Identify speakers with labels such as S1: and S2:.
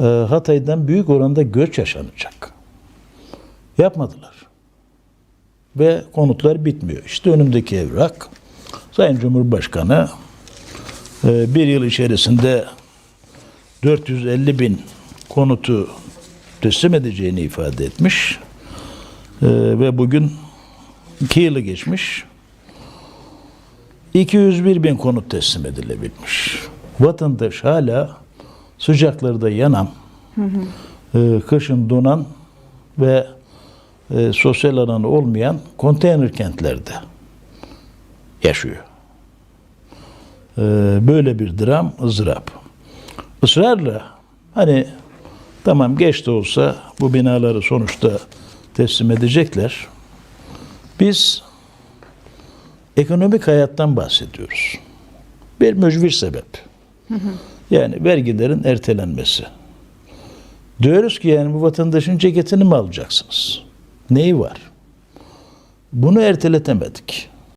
S1: e, Hatay'dan büyük oranda göç yaşanacak. Yapmadılar. Ve konutlar bitmiyor. İşte önümdeki evrak. Sayın Cumhurbaşkanı e, bir yıl içerisinde 450 bin konutu teslim edeceğini ifade etmiş. E, ve bugün iki yılı geçmiş. 201 bin konut teslim edilebilmiş. Vatandaş hala sıcaklarda yanan, e, kışın donan ve e, sosyal alanı olmayan konteyner kentlerde yaşıyor. E, böyle bir dram, ızdırap. Israrla hani tamam geç de olsa bu binaları sonuçta teslim edecekler. Biz ekonomik hayattan bahsediyoruz. Bir mücbir sebep. Yani vergilerin ertelenmesi. Diyoruz ki yani bu vatandaşın ceketini mi alacaksınız? Neyi var? Bunu erteletemedik.